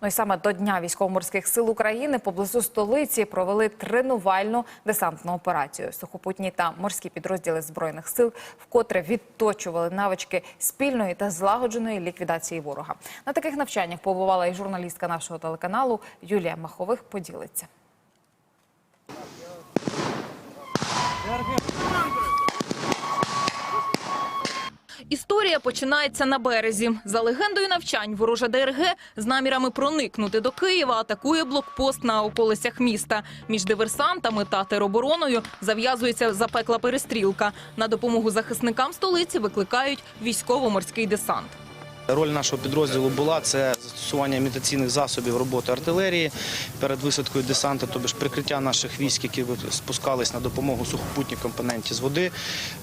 Ну і саме до Дня військово-морських сил України поблизу столиці провели тренувальну десантну операцію. Сухопутні та морські підрозділи збройних сил вкотре відточували навички спільної та злагодженої ліквідації ворога. На таких навчаннях побувала і журналістка нашого телеканалу Юлія Махових. Поділиться. Історія починається на березі. За легендою навчань, ворожа ДРГ з намірами проникнути до Києва атакує блокпост на околицях міста. Між диверсантами та теробороною зав'язується запекла перестрілка. На допомогу захисникам столиці викликають військово-морський десант. Роль нашого підрозділу була це застосування імітаційних засобів роботи артилерії перед висадкою десанту, тобто прикриття наших військ, які спускались на допомогу сухопутній компоненті з води.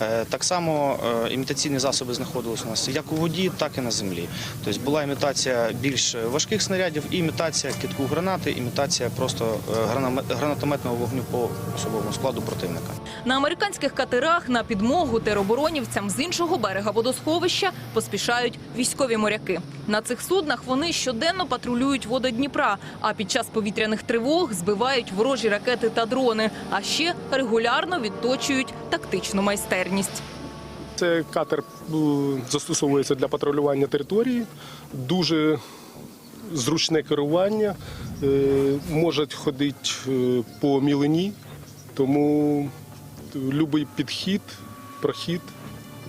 Е, Так само е, імітаційні засоби знаходилися у нас як у воді, так і на землі. Тобто була імітація більш важких снарядів, імітація китку гранати, імітація просто е, гранатометного вогню по особовому складу противника. На американських катерах на підмогу тероборонівцям з іншого берега водосховища поспішають військові моряки. На цих суднах вони щоденно патрулюють воду Дніпра, а під час повітряних тривог збивають ворожі ракети та дрони, а ще регулярно відточують тактичну майстерність. Це катер ну, застосовується для патрулювання території, дуже зручне керування, е, може ходити е, по мілині, тому будь-який підхід, прохід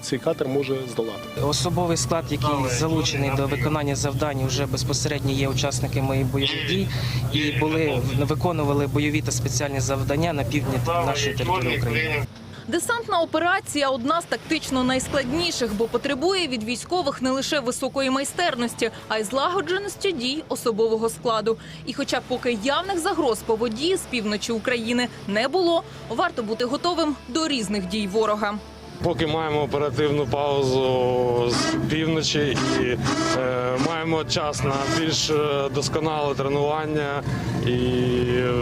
цей катер може здолати. Особовий склад, який залучений до виконання завдань, вже безпосередньо є учасниками бойових дій і були виконували бойові та спеціальні завдання на півдні нашої території України. Десантна операція одна з тактично найскладніших, бо потребує від військових не лише високої майстерності, а й злагодженості дій особового складу. І, хоча поки явних загроз по воді з півночі України не було, варто бути готовим до різних дій ворога. Поки маємо оперативну паузу з півночі і е, маємо час на більш е, досконале тренування і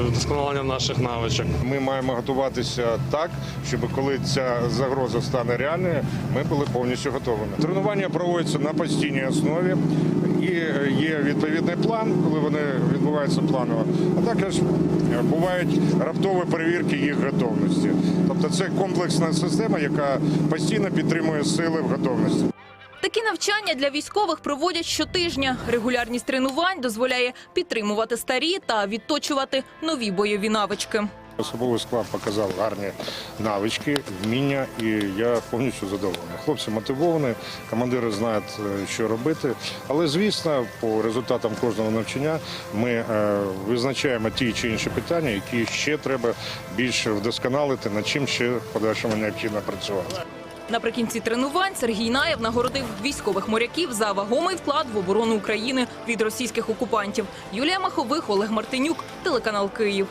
вдосконалення наших навичок. Ми маємо готуватися так, щоб коли ця загроза стане реальною, ми були повністю готовими. Тренування проводяться на постійній основі і є відповідний план, коли вони відбуваються планово. А також бувають раптові перевірки їх готовності. Тобто це комплексна система, яка постійно підтримує сили в готовності. Такі навчання для військових проводять щотижня. Регулярність тренувань дозволяє підтримувати старі та відточувати нові бойові навички. Особовий склад показав гарні навички, вміння, і я повністю задоволений. Хлопці мотивовані, командири знають, е, що робити. Але звісно, по результатам кожного навчання ми е, визначаємо ті чи інші питання, які ще треба більше вдосконалити, над чим ще в подальшому необхідно працювати. Наприкінці тренувань Сергій Наєв нагородив військових моряків за вагомий вклад в оборону України від російських окупантів. Юлія Махових, Олег Мартинюк, телеканал Київ.